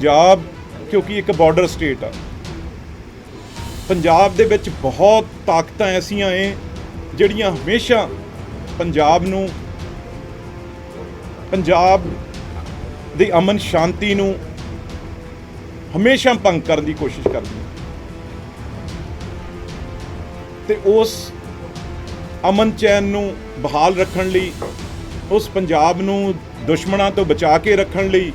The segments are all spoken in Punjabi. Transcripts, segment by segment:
ਪੰਜਾਬ, ਕਿਉਂਕਿ ਇੱਕ ਬਾਰਡਰ ਸਟੇਟ ਆ। ਪੰਜਾਬ ਦੇ ਵਿੱਚ ਬਹੁਤ ਤਾਕਤਾਂ ਐਸੀਆਂ ਏ ਜਿਹੜੀਆਂ ਹਮੇਸ਼ਾ ਪੰਜਾਬ ਨੂੰ, ਪੰਜਾਬ ਦੀ ਅਮਨ ਸ਼ਾਂਤੀ ਨੂੰ ਹਮੇਸ਼ਾ ਭੰਗ ਕਰਨ ਦੀ ਕੋਸ਼ਿਸ਼ ਕਰਦੀਆਂ ਤੇ ਉਸ ਅਮਨ ਚੈਨ ਨੂੰ ਬਹਾਲ ਰੱਖਣ ਲਈ, ਉਸ ਪੰਜਾਬ ਨੂੰ ਦੁਸ਼ਮਣਾਂ ਤੋਂ ਬਚਾ ਕੇ ਰੱਖਣ ਲਈ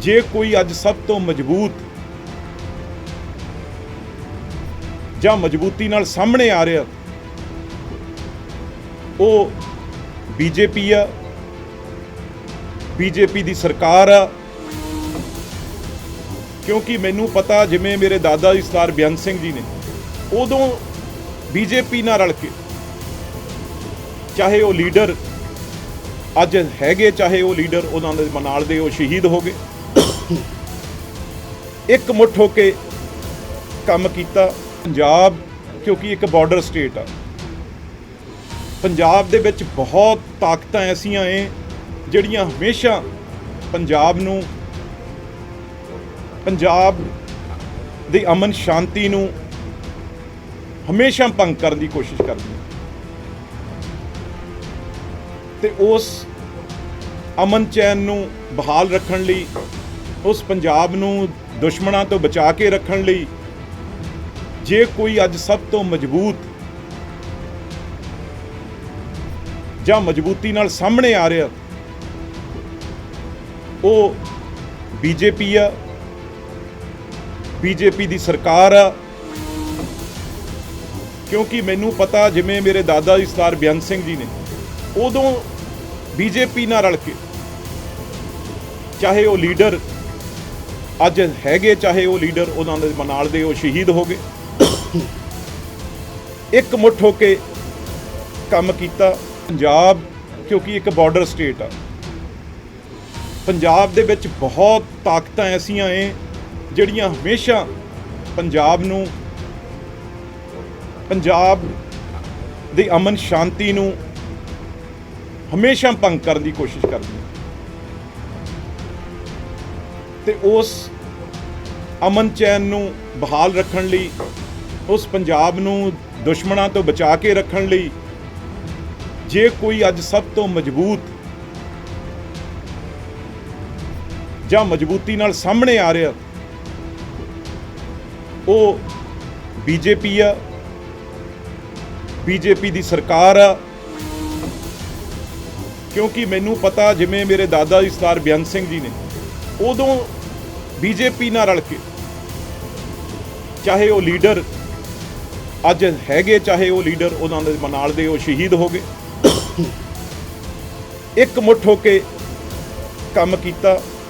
ਜੇ ਕੋਈ ਅੱਜ ਸਭ ਤੋਂ ਮਜ਼ਬੂਤ ਜਾਂ ਮਜ਼ਬੂਤੀ ਨਾਲ ਸਾਹਮਣੇ ਆ ਰਿਹਾ, ਉਹ ਬੀਜੇਪੀ ਆ, ਬੀਜੇਪੀ ਦੀ ਸਰਕਾਰ ਆ। ਕਿਉਂਕਿ ਮੈਨੂੰ ਪਤਾ ਜਿਵੇਂ ਮੇਰੇ ਦਾਦਾ ਜੀ ਸਰਦਾਰ ਬੇਅੰਤ ਸਿੰਘ ਜੀ ਨੇ, ਉਦੋਂ ਬੀਜੇਪੀ ਨਾਲ ਰਲ ਕੇ, ਚਾਹੇ ਉਹ ਲੀਡਰ ਅੱਜ ਹੈਗੇ, ਚਾਹੇ ਉਹ ਲੀਡਰ ਉਹਨਾਂ ਦੇ ਨਾਲ ਦੇ ਉਹ ਸ਼ਹੀਦ ਹੋ ਗਏ। ਇੱਕ ਮੁੱਠ ਹੋ ਕੇ ਕੰਮ ਕੀਤਾ ਪੰਜਾਬ, ਕਿਉਂਕਿ ਇੱਕ ਬਾਰਡਰ ਸਟੇਟ ਆ। ਪੰਜਾਬ ਦੇ ਵਿੱਚ ਬਹੁਤ ਤਾਕਤਾਂ ਐਸੀਆਂ ਏ ਜਿਹੜੀਆਂ ਹਮੇਸ਼ਾ ਪੰਜਾਬ ਨੂੰ, ਪੰਜਾਬ ਦੀ ਅਮਨ ਸ਼ਾਂਤੀ ਨੂੰ ਹਮੇਸ਼ਾ ਭੰਗ ਕਰਨ ਦੀ ਕੋਸ਼ਿਸ਼ ਕਰਦੀਆਂ ਤੇ ਉਸ ਅਮਨ ਚੈਨ ਨੂੰ ਬਹਾਲ ਰੱਖਣ ਲਈ ਉਸ ਪੰਜਾਬ ਨੂੰ ਦੁਸ਼ਮਣਾਂ ਤੋਂ ਬਚਾ ਕੇ ਰੱਖਣ ਲਈ ਜੇ ਕੋਈ ਅੱਜ ਸਭ ਤੋਂ ਮਜ਼ਬੂਤ ਜਾਂ ਮਜ਼ਬੂਤੀ ਨਾਲ ਸਾਹਮਣੇ ਆ ਰਿਹਾ, ਉਹ ਬੀਜੇਪੀ ਆ, ਬੀਜੇਪੀ ਦੀ ਸਰਕਾਰ ਆ। ਕਿਉਂਕਿ ਮੈਨੂੰ ਪਤਾ ਜਿਵੇਂ ਮੇਰੇ ਦਾਦਾ ਜੀ ਸਰਦਾਰ ਬੇਅੰਤ ਸਿੰਘ ਜੀ ਨੇ, ਉਦੋਂ ਬੀਜੇਪੀ ਨਾਲ ਰਲ ਕੇ, ਚਾਹੇ ਉਹ ਲੀਡਰ ਅੱਜ ਹੈਗੇ ਚਾਹੇ ਉਹ ਲੀਡਰ ਉਹਨਾਂ ਦੇ ਨਾਲ ਦੇ ਉਹ ਸ਼ਹੀਦ ਹੋ ਗਏ। ਇੱਕ ਮੁੱਠ ਹੋ ਕੇ ਕੰਮ ਕੀਤਾ ਪੰਜਾਬ, ਕਿਉਂਕਿ ਇੱਕ ਬਾਰਡਰ ਸਟੇਟ ਆ। ਪੰਜਾਬ ਦੇ ਵਿੱਚ ਬਹੁਤ ਤਾਕਤਾਂ ਐਸੀਆਂ ਏ ਜਿਹੜੀਆਂ ਹਮੇਸ਼ਾ ਪੰਜਾਬ ਨੂੰ, ਪੰਜਾਬ ਦੀ ਅਮਨ ਸ਼ਾਂਤੀ ਨੂੰ ਹਮੇਸ਼ਾ ਭੰਗ ਕਰਨ ਦੀ ਕੋਸ਼ਿਸ਼ ਕਰਦੀਆਂ। ਤੇ ਉਸ ਅਮਨ ਚੈਨ ਨੂੰ ਬਹਾਲ ਰੱਖਣ ਲਈ, ਉਸ ਪੰਜਾਬ ਨੂੰ ਦੁਸ਼ਮਣਾਂ ਤੋਂ ਬਚਾ ਕੇ ਰੱਖਣ ਲਈ, ਜੇ ਕੋਈ ਅੱਜ ਸਭ ਤੋਂ ਮਜ਼ਬੂਤ ਜਾਂ ਮਜ਼ਬੂਤੀ ਨਾਲ ਸਾਹਮਣੇ ਆ ਰਿਹਾ, ਉਹ ਬੀਜੇਪੀ ਆ, ਬੀਜੇਪੀ ਦੀ ਸਰਕਾਰ ਆ, ਕਿਉਂਕਿ ਮੈਨੂੰ ਪਤਾ ਜਿਵੇਂ ਮੇਰੇ ਦਾਦਾ ਜੀ ਸਰਦਾਰ ਬੇਅੰਤ ਸਿੰਘ ਜੀ ਨੇ, ਉਦੋਂ ਬੀਜੇਪੀ ਨਾਲ ਰਲ ਕੇ। ਚਾਹੇ ਉਹ ਲੀਡਰ ਅੱਜ ਹੈਗੇ, ਚਾਹੇ ਉਹ ਲੀਡਰ ਉਹਨਾਂ ਦੇ ਨਾਲ ਦੇ ਉਹ ਸ਼ਹੀਦ ਹੋ ਗਏ। ਇੱਕ ਮੁੱਠ ਹੋ ਕੇ ਕੰਮ ਕੀਤਾ।